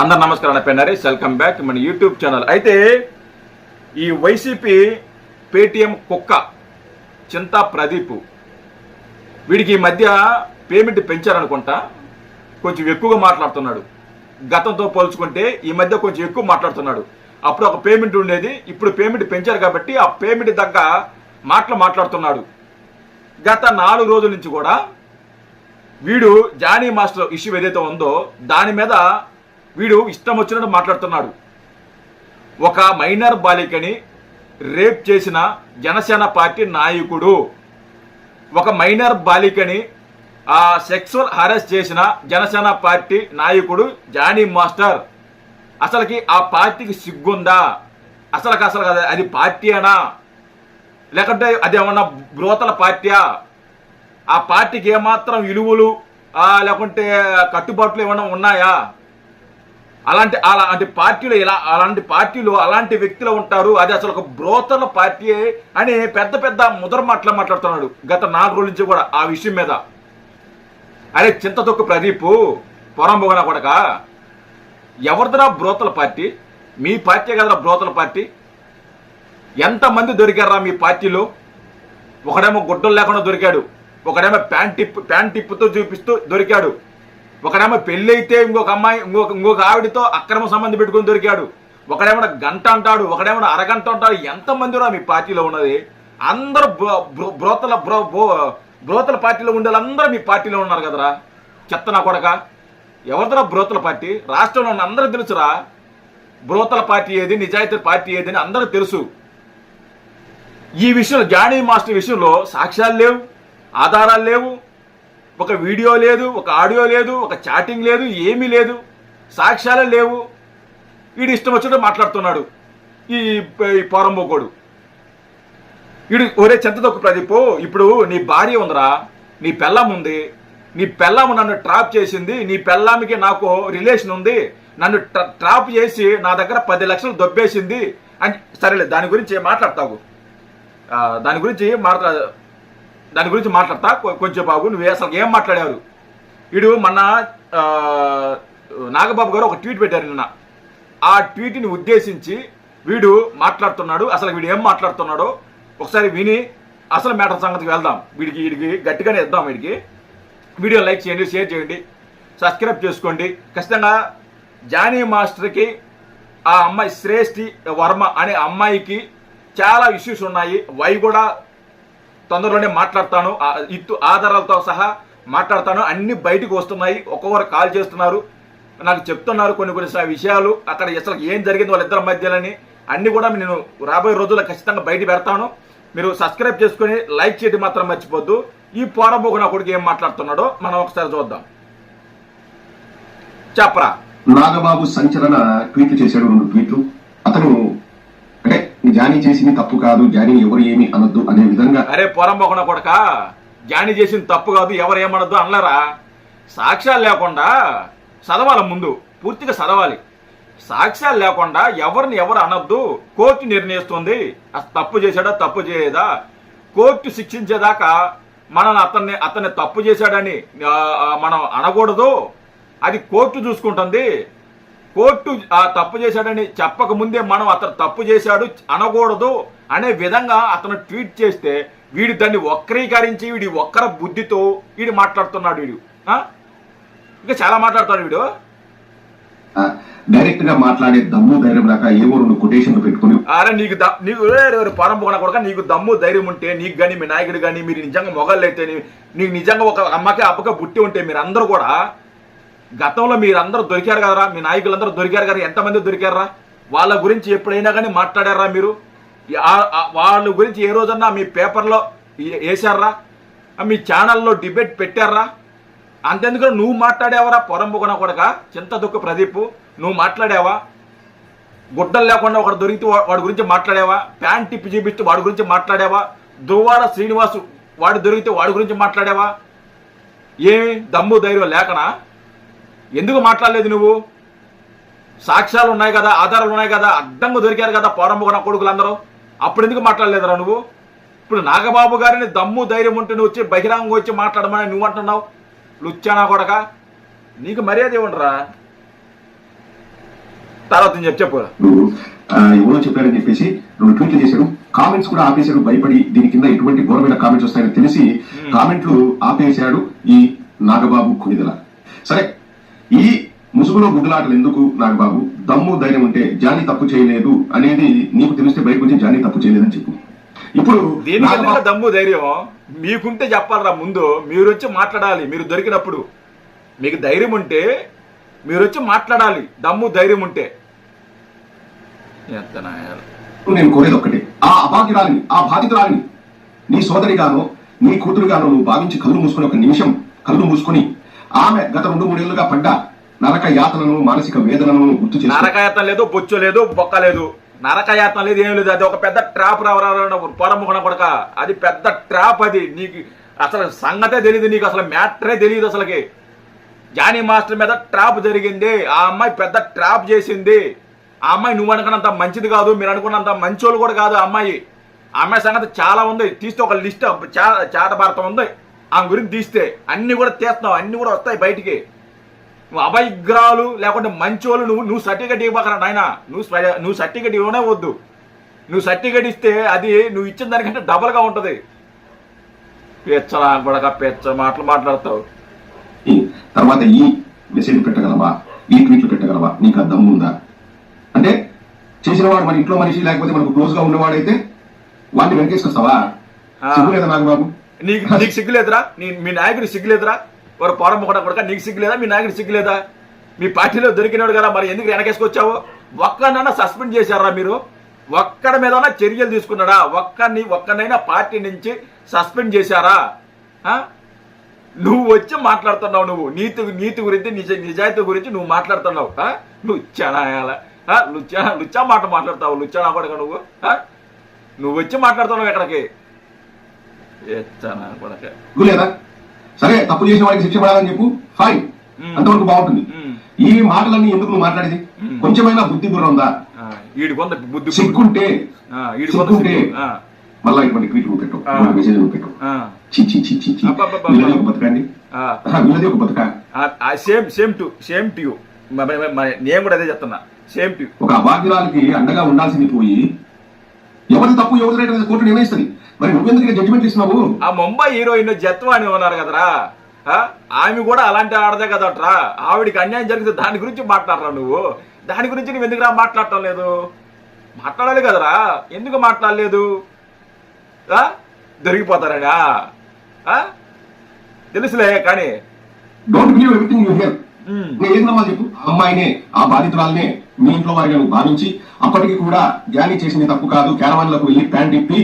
అందరు నమస్కారం నా పెన్నారి వెల్కమ్ బ్యాక్ మన యూట్యూబ్ ఛానల్ అయితే ఈ వైసీపీ పేటిఎం కుక్క చింతా ప్రదీప్ వీడికి ఈ మధ్య పేమెంట్ పెంచారనుకుంటా. కొంచెం ఎక్కువగా మాట్లాడుతున్నాడు. గతంతో పోల్చుకుంటే ఈ మధ్య కొంచెం ఎక్కువ మాట్లాడుతున్నాడు. అప్పుడు ఒక పేమెంట్ ఉండేది ఇప్పుడు పేమెంట్ పెంచారు కాబట్టి ఆ పేమెంట్ తగ్గ మాటలు మాట్లాడుతున్నాడు. గత నాలుగు రోజుల నుంచి కూడా వీడు జానీ మాస్టర్ ఇష్యూ ఏదైతే ఉందో దాని మీద వీడు ఇష్టం వచ్చినట్టు మాట్లాడుతున్నాడు. ఒక మైనర్ బాలికని రేప్ చేసిన జనసేన పార్టీ నాయకుడు. ఒక మైనర్ బాలికని ఆ సెక్సువల్ హరాస్ చేసిన జనసేన పార్టీ నాయకుడు జానీ మాస్టర్. అసలుకి ఆ పార్టీకి సిగ్గుందా? అసలుకి అసలు అది- అది లేకుంటే అది ఏమన్నా బ్రోతల పార్టీయా? ఆ పార్టీకి ఏమాత్రం విలువలు లేకుంటే కట్టుబాట్లు ఏమైనా ఉన్నాయా? అలాంటి అలాంటి పార్టీలు ఇలా అలాంటి పార్టీలు అలాంటి వ్యక్తులు ఉంటారు. అది అసలు ఒక బ్రోతల పార్టీ అని పెద్ద పెద్ద ముదర మాటలు మాట్లాడుతున్నాడు గత నాలుగు రోజుల నుంచి కూడా ఆ విషయం మీద. అరే చింతతొక్కు ప్రదీప్ పొరంబోగన కొడక. ఎవరిదరా బ్రోతల పార్టీ? మీ పార్టీ కదరా బ్రోతల పార్టీ. ఎంతమంది దొరికారా మీ పార్టీలో? ఒకడేమో గుడ్డలు లేకుండా దొరికాడు. ఒకడేమో ప్యాంట్ టిప్ ప్యాంట్ చూపిస్తూ దొరికాడు. ఒకడేమో పెళ్ళైతే ఇంకొక అమ్మాయి ఇంకొక ఇంకొక ఆవిడతో అక్రమ సంబంధం పెట్టుకొని దొరికాడు. ఒకడేమో గంట అంటాడు ఒకడేమో అరగంట అంటాడు. ఎంతమంది మీ పార్టీలో ఉన్నది? అందరూ bro- brothel bro bro- brothel పార్టీలో ఉండే వాళ్ళందరూ మీ పార్టీలో ఉన్నారు కదరా? చెత్త నా కొడక. ఎవరిదరా బ్రోతల పార్టీ? రాష్ట్రంలో ఉన్న అందరూ తెలుసురా. బ్రోతల పార్టీ ఏది నిజాయితీ పార్టీ ఏది అని అందరూ తెలుసు. ఈ విషయంలో జానీ మాస్టర్ విషయంలో సాక్ష్యాలు లేవు ఆధారాలు లేవు ఒక వీడియో లేదు ఒక ఆడియో లేదు ఒక చాటింగ్ లేదు ఏమీ లేదు. సాక్ష్యాలు లేవు. వీడు ఇష్టం వచ్చినట్టు మాట్లాడుతున్నాడు. ఈ పోరంబోకోడు వీడు ఒరే చెంతదొక్క ప్రదీప్ ఇప్పుడు నీ భార్య ఉందిరా నీ పెళ్ళం ఉంది నీ పెళ్ళం నన్ను ట్రాప్ చేసింది నీ పెళ్ళామికి నాకు రిలేషన్ ఉంది నన్ను ట్రాప్ చేసి నా దగ్గర పది లక్షలు దొబ్బేసింది అని సరేలే దాని గురించి మాట్లాడతావు? దాని గురించి మాట్లా దాని గురించి మాట్లాడతా. కొంచెం బాబు నువ్వు అసలు ఏం మాట్లాడారు? వీడు మొన్న నాగబాబు గారు ఒక ట్వీట్ పెట్టారు నిన్న. ఆ ట్వీట్ని ఉద్దేశించి వీడు మాట్లాడుతున్నాడు. అసలు వీడు ఏం మాట్లాడుతున్నాడో ఒకసారి విని అసలు మ్యాటర్ సంగతికి వెళ్దాం. వీడికి వీడికి గట్టిగానే ఇద్దాం వీడికి. వీడియో లైక్ చేయండి షేర్ చేయండి సబ్స్క్రైబ్ చేసుకోండి. ఖచ్చితంగా జానీ మాస్టర్కి ఆ అమ్మాయి శ్రేష్ఠి వర్మ అనే అమ్మాయికి చాలా ఇష్యూస్ ఉన్నాయి. వై కూడా తొందరలోనే మాట్లాడతాను. ఇత్తు ఆధారాలతో సహా మాట్లాడతాను. అన్ని బయటకు వస్తున్నాయి. ఒక్కొక్కరు కాల్ చేస్తున్నారు. నాకు చెప్తున్నారు కొన్ని కొన్ని స- విషయాలు. అక్కడ అసలు ఏం జరిగింది వాళ్ళిద్దరి మధ్యలని అన్ని కూడా నేను రాబోయే రోజుల్లో ఖచ్చితంగా బయట పెడతాను. మీరు సబ్స్క్రైబ్ చేసుకొని లైక్ చేయడం మాత్రం మర్చిపోద్దు. ఈ పోరబోకు నా కొడుకు ఏం మాట్లాడుతున్నాడో మనం ఒకసారి చూద్దాం. చెప్పరా. నాగబాబు సంచలన ట్వీట్లు చేశాడు రెండు ట్వీట్లు. అతను జానీ చేసింది తప్పు కాదు జానీ ఎవరు ఏమి అనొద్దు అనే విధంగా అరే పొరంబోకున కొడక జాని చేసింది తప్పు కాదు ఎవరు ఏమనొద్దు అనలరా? సాక్ష్యాలు లేకుండా చదవాలి ముందు పూర్తిగా చదవాలి. సాక్ష్యాలు లేకుండా ఎవరిని ఎవరు అనొద్దు కోర్టు నిర్ణయిస్తుంది. అసలు తప్పు చేశాడా తప్పు చేయదా? కోర్టు శిక్షించేదాకా మనం అతన్ని అతన్ని తప్పు చేశాడని మనం అనకూడదు. అది కోర్టు చూసుకుంటుంది. కోర్టు ఆ తప్పు చేశాడని చెప్పక ముందే మనం అతను తప్పు చేశాడు అనకూడదు అనే విధంగా అతను ట్వీట్ చేస్తే వీడు దాన్ని వక్రీకరించి వీడి ఒక్కర బుద్ధితో వీడు మాట్లాడుతున్నాడు వీడు? ఇంకా చాలా మాట్లాడతాడు వీడు డైరెక్ట్గా మాట్లాడే దమ్ము ధైర్యం దాకా ఏవో రెండు కొటేషన్లు పెట్టుకుని అరే నీకు నీకు పరంపర కూడా నీకు దమ్ము ధైర్యం ఉంటే నీకు కానీ మీ నాయకుడు కానీ మీరు నిజంగా మొగళ్ళు అయితే నీకు నిజంగా ఒక అమ్మకి అప్పక బుట్టి ఉంటే మీరు అందరూ కూడా గతంలో మీరందరూ దొరికారు కదరా? మీ నాయకులందరూ దొరికారు కదా? ఎంతమంది దొరికారా వాళ్ళ గురించి ఎప్పుడైనా కానీ మాట్లాడారా మీరు? వాళ్ళ గురించి ఏ రోజన్నా మీ పేపర్లో వేశారా మీ ఛానల్లో డిబేట్ పెట్టారా? అంతెందుకు నువ్వు మాట్లాడావరా పొరంబుకున్న కొడక? చింత దుఃఖ ప్రదీప్ నువ్వు మాట్లాడావా? గుడ్డలు లేకుండా ఒకడు దొరికితే వాడి గురించి మాట్లాడావా? ప్యాంట్ టిప్పి చూపిస్తూ వాడి గురించి మాట్లాడావా? దువ్వాడ శ్రీనివాసు వాడు దొరికితే వాడి గురించి మాట్లాడావా? ఏమి? దమ్ము ధైర్యం లేకనా? ఎందుకు మాట్లాడలేదు నువ్వు? సాక్ష్యాలు ఉన్నాయి కదా ఆధారాలు ఉన్నాయి కదా అడ్డంగా దొరికారు కదా పోరంబుకొన కొడుకులందరూ. అప్పుడు ఎందుకు మాట్లాడలేదురా నువ్వు? ఇప్పుడు నాగబాబు గారిని దమ్ము ధైర్యం ఉంటే నువ్వు వచ్చి బహిరంగంగా వచ్చి మాట్లాడమని నువ్వు అంటున్నావు? లుచ్చానా కొడక? నీకు మర్యాద ఇవ్వండిరా. తర్వాత నేను చెప్పు ఎవరో చెప్పారని చెప్పేసి రెండు ట్వీట్లు చేశాడు కామెంట్స్ కూడా ఆపేశాడు భయపడి దీని కింద ఎటువంటి ఘోరమైన కామెంట్స్ వస్తాయని తెలిసి కామెంట్లు ఆపేశాడు ఈ నాగబాబు కునిదల సరే ఈ ముసుగులో గుడ్లాటలు ఎందుకు? నాగబాబు దమ్ము ధైర్యం ఉంటే జానీ తప్పు చేయలేదు అనేది నీకు తెలిస్తే బయటకు వచ్చి జానీ తప్పు చేయలేదని చెప్పు. ఇప్పుడు దమ్ము ధైర్యం? మీకుంటే చెప్పాలరా ముందు. మీరు వచ్చి మాట్లాడాలి. మీరు దొరికినప్పుడు. మీకు ధైర్యం ఉంటే మీరు వచ్చి మాట్లాడాలి. దమ్ము ధైర్యం ఉంటే. ఎంత. నేను కోరేది ఒక్కటే. ఆ అభాగ్యురాలిని ఆ బాధితురాలిని నీ సోదరిగానో నీ కూతురుగానో నువ్వు భావించి కళ్ళు మూసుకొని ఒక నిమిషం కళ్ళు మూసుకొని ఆమె గత రెండు మూడేళ్ళుగా పడ్డ నరక యాతనను మానసిక వేదనను గుర్తు చేసి నరకయాతం లేదు బొచ్చు లేదు బొక్క లేదు. నరకయాతం లేదు ఏం లేదు. అది ఒక పెద్ద ట్రాప్ రావరా పొరముఖన కొడక అది పెద్ద ట్రాప్ అది. నీకు అసలు సంగతే తెలియదు నీకు. అసలు మ్యాటరే తెలియదు అసలుకి. జానీ మాస్టర్ మీద ట్రాప్ జరిగింది. ఆ అమ్మాయి పెద్ద ట్రాప్ చేసింది. ఆ అమ్మాయి నువ్వు అనుకున్నంత మంచిది కాదు మీరు అనుకున్నంత మంచోళ్ళు కూడా కాదు ఆ అమ్మాయి. అమ్మాయి సంగతి చాలా ఉంది. తీస్తే ఒక లిస్ట్ చాట భారతం ఉంది. ఆమె గురించి తీస్తే అన్ని కూడా తీస్తావు అన్ని కూడా వస్తాయి బయటికి. నువ్వు అభయగ్రాలు లేకుంటే మంచోళ్ళు నువ్వు నువ్వు సర్టిఫికెట్ ఇవ్వకరా నాయన. నువ్వు నువ్వు సర్టిఫికెట్ ఇవ్వనే వద్దు. నువ్వు సర్టిఫికెట్ ఇస్తే అది నువ్వు ఇచ్చిన దానికంటే డబల్గా ఉంటుంది. పెచ్చలా కూడా పెచ్చ మాటలు మాట్లాడతావు. తర్వాత ఈ మెసేజ్ పెట్టగలవా? ఈ ట్వీట్లు పెట్టగలవా? నీకు ఆ దమ్ము ఉందా? అంటే చేసిన వాడు మన ఇంట్లో మనిషి లేకపోతే మనకు క్లోజ్గా ఉన్నవాడైతే వాడిని వెనకేసుకొస్తావా? ఆ. సిగ్గు లేదా నాగబాబు నీకు నీకు సిగ్గులేదురా? నీ మీ నాయకుడు సిగ్గులేదురా? వారు పొరం కూడా కొడక నీకు సిగ్గులేదా? మీ నాయకుడు సిగ్గులేదా? మీ పార్టీలో దొరికినాడు కదా మరి ఎందుకు వెనకేసుకొచ్చావు? ఒక్కనన్నా సస్పెండ్ చేశారా మీరు? ఒక్కడ మీద చర్యలు తీసుకున్నాడా? ఒక్కడిని ఒక్కనైనా పార్టీ నుంచి సస్పెండ్ చేశారా? నువ్వు వచ్చి మాట్లాడుతున్నావు నువ్వు. నీతి నీతి గురించి నిజ నిజాయితీ గురించి నువ్వు మాట్లాడుతున్నావు? లుచ్చానాయాల ఆ? లుచ్చా లుచ్చా మాట మాట్లాడతావు. లుచ్చానా కొడక నువ్వు? నువ్వు వచ్చి మాట్లాడుతున్నావు ఎక్కడికి? ఎచ్చానా కొడక సిగ్గు లేదా? సరే తప్పు చేసిన వాడికి శిక్ష పడాలని చెప్పు. ఫైన్. అంతవరకు బాగుంటుంది. ఈ మాటలన్నీ ఎందుకు నువ్వు మాట్లాడేది. కొంచెమైనా బుద్ధి బుర్ర ఉందా? బుద్ధి సిగ్గుంటే. సిగ్గుంటే. మళ్ళా ఇటువంటి ట్వీట్ నువ్వు పెట్టు. మెసేజ్ పెట్టు. ఆ, చీ చీ చీ చీ చీ. అబ్బబ్బబ్బ. వీళ్ళది ఒక బతకండి ఆ, వీళ్ళది ఒక బతక ఆ, same same to same to you. నేను కూడా అదే చెప్తున్నా. సేమ్ టు ఒక అభాగ్యురాలకి అండగా ఉండాల్సింది పోయి ఎవరి తప్పు ఎవరి రైట్ అనేది కోర్టు నిర్ణయిస్తుంది? మరి నువ్వెందుకు జడ్జిమెంట్ ఇస్తున్నావు? ఆ ముంబై హీరోయిన్ జత్వాని ఉన్నారు కదరా. ఆ, ఆమె కూడా అలాంటి ఆడదే కదట్రా. ఆవిడికి అన్యాయం జరిగితే దాని గురించి మాట్లాడరా నువ్వు? దాని గురించి నువ్వు ఎందుకురా మాట్లాడటం లేదు? మాట్లాడాలి కదరా. ఎందుకు మాట్లాడలేదు? దొరికిపోతారనా? ఆ? తెలుసులే కానీ don't believe everything you hear నేను నమ్మాలి చెప్పు? అమ్మాయినే ఆ బాధితురాలనే మీ ఇంట్లో వారిగా భావించి అప్పటికి కూడా జానీ చేసింది తప్పు కాదు క్యారవాన్లకు వెళ్ళి ప్యాంట్ ఇప్పి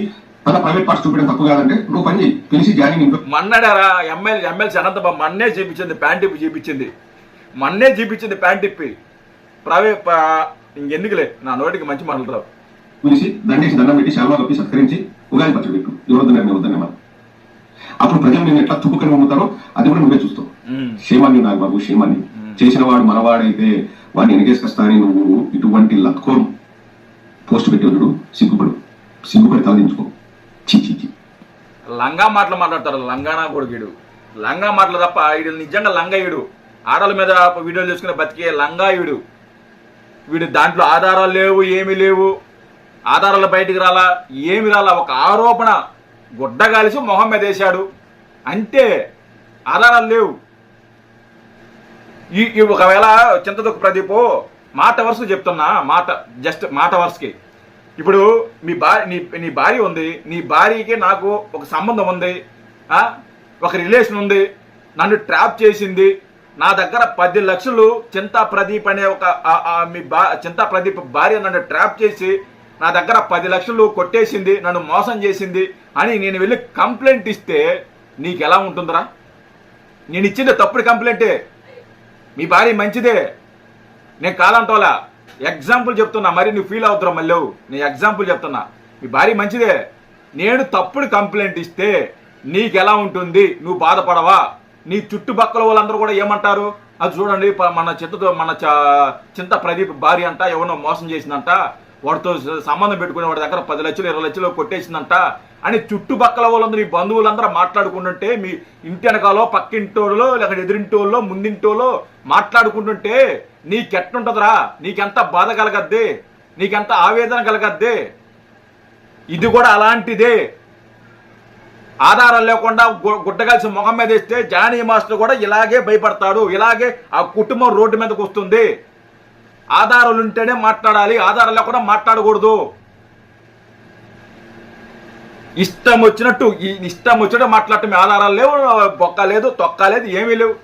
తన ప్రైవేట్ పార్ట్స్ చూపించడం తప్పు కాదంటే నువ్వు పని పిలిచి జానీ ఇంట్లో మన్నాడారా ఎమ్మెల్యే ఎమ్మెల్సీ అనంతబాబు మన్నే చూపించింది ప్యాంట్ ఇప్పి చూపించింది. మన్నే చూపించింది ప్యాంట్ ఇప్పి ప్రవే ప- ఇంకెందుకులే నా నోటికి మంచి మాటలు రావు. పిలిచి దండేసి దండం పెట్టి సెలవు కప్పి సత్కరించి ఉగాది పచ్చడి పెట్టు. ఎవరొద్దన్నారు నేను వద్దనే మనం అప్పుడు ప్రజలు నేను ఎట్లా తుప్పుకొని అమ్ముతారో అది కూడా నువ్వే చూస్తావు. క్షేమాన్ని నాకు బాబు క్షేమాన్ని. చేసిన వాడు మనవాడైతే వాడిని వెనకేసుకొస్తా అని నువ్వు ఇటువంటి లత్కోరు పోస్ట్ పెట్టేవాడు సిగ్గుపడు. సిగ్గుపడి తలదించుకో చీ చీ చీ లంగా మాటలు మాట్లాడతారు లంగానా కొడుకుడు. లంగా మాటలు తప్ప వీడు నిజంగా లంగాయుడు ఆడల మీద వీడియోలు చేసుకునే బతికే లంగాయుడు. వీడు దాంట్లో ఆధారాలు లేవు ఏమీ లేవు. ఆధారాలు బయటికి రాలా ఏమి రాలా ఒక ఆరోపణ. గుడ్డ కలిసి మొహం మీద వేశాడు. అంటే ఆధారాలు లేవు. ఈ ఒకవేళ చింతదొక్క ప్రదీపు మాట వరుస చెప్తున్నా మాట జస్ట్ మాట వరుసకి. ఇప్పుడు మీ భార్య నీ నీ భార్య ఉంది నీ భార్యకి నాకు ఒక సంబంధం ఉంది ఒక రిలేషన్ ఉంది నన్ను ట్రాప్ చేసింది నా దగ్గర పది లక్షలు చింతా ప్రదీప్ అనే ఒక మీ బా చింతా ప్రదీప్ భార్య నన్ను ట్రాప్ చేసి నా దగ్గర పది లక్షలు కొట్టేసింది నన్ను మోసం చేసింది అని నేను వెళ్ళి కంప్లైంట్ ఇస్తే నీకు ఎలా ఉంటుందిరా? నేను ఇచ్చింది తప్పుడు కంప్లైంటే. మీ భార్య మంచిదే. నేను కాదంటోలా. ఎగ్జాంపుల్ చెప్తున్నా. మరి నువ్వు ఫీల్ అవుతురా మళ్ళీ. నేను ఎగ్జాంపుల్ చెప్తున్నా. మీ భార్య మంచిదే. నేను తప్పుడు కంప్లైంట్ ఇస్తే నీకు ఎలా ఉంటుంది? నువ్వు బాధపడవా? నీ చుట్టుపక్కల వాళ్ళందరూ కూడా ఏమంటారు? అది చూడండి మన చింతతో మన చింత ప్రదీప్ భార్య అంట ఎవరినో మోసం చేసిందంట. వాడితో సంబంధం పెట్టుకుని వాడి దగ్గర పది లక్షలు ఇరవై లక్షలు కొట్టేసిందంట అని చుట్టుపక్కల వాళ్ళందరూ ఈ బంధువులందరూ మాట్లాడుకుంటుంటే మీ ఇంటి వెనకాలో పక్కింటోళ్ళలో లేకపోతే ఎదురింటోళ్ళలో ముందింటోళ్ళో మాట్లాడుకుంటుంటే నీకెట్టుంటుందిరా నీకెంత బాధ కలగద్ది? నీకెంత ఆవేదన కలగద్ది? ఇది కూడా అలాంటిదే. ఆధారం లేకుండా గు- గుడ్డగాల్సి మొహం మీద ఇస్తే జానీ మాస్టర్ కూడా ఇలాగే భయపడతాడు. ఇలాగే ఆ కుటుంబం రోడ్డు మీదకి వస్తుంది. ఆధారాలు ఉంటేనే మాట్లాడాలి ఆధారాలు లేకుండా మాట్లాడకూడదు. ఇష్టం వచ్చినట్టు ఇష్టం వచ్చినట్టు మాట్లాడటమే. ఆధారాలు లేవు బొక్క లేదు తొక్క లేదు ఏమీ లేవు.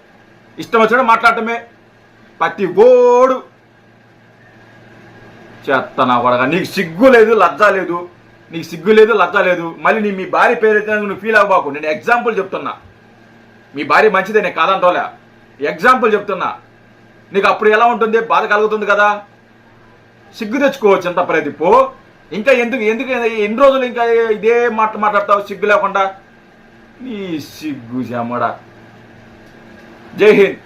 ఇష్టం వచ్చినట్టు మాట్లాడటమే. ప్రతి గోడు చేత్తనా కూడా నీకు సిగ్గు లేదు లజ్జ లేదు. నీకు సిగ్గు లేదు లజ్జ లేదు. మళ్ళీ నీ మీ భార్య అయితే నువ్వు ఫీల్ అవ్వబాకు నేను ఎగ్జాంపుల్ చెప్తున్నా. మీ భార్య మంచిదే నేను కాదంటోలే. ఎగ్జాంపుల్ చెప్తున్నా. నీకు అప్పుడు ఎలా ఉంటుంది? బాధ కలుగుతుంది కదా? సిగ్గు తెచ్చుకోవచ్చు ఎంత ప్రతిపో ఇంకా ఎందుకు ఎందుకు ఎన్ని రోజులు ఇంకా ఇదే మాట మాట్లాడతావు? సిగ్గు లేకుండా? నీ సిగ్గు జమడా జై హింద్.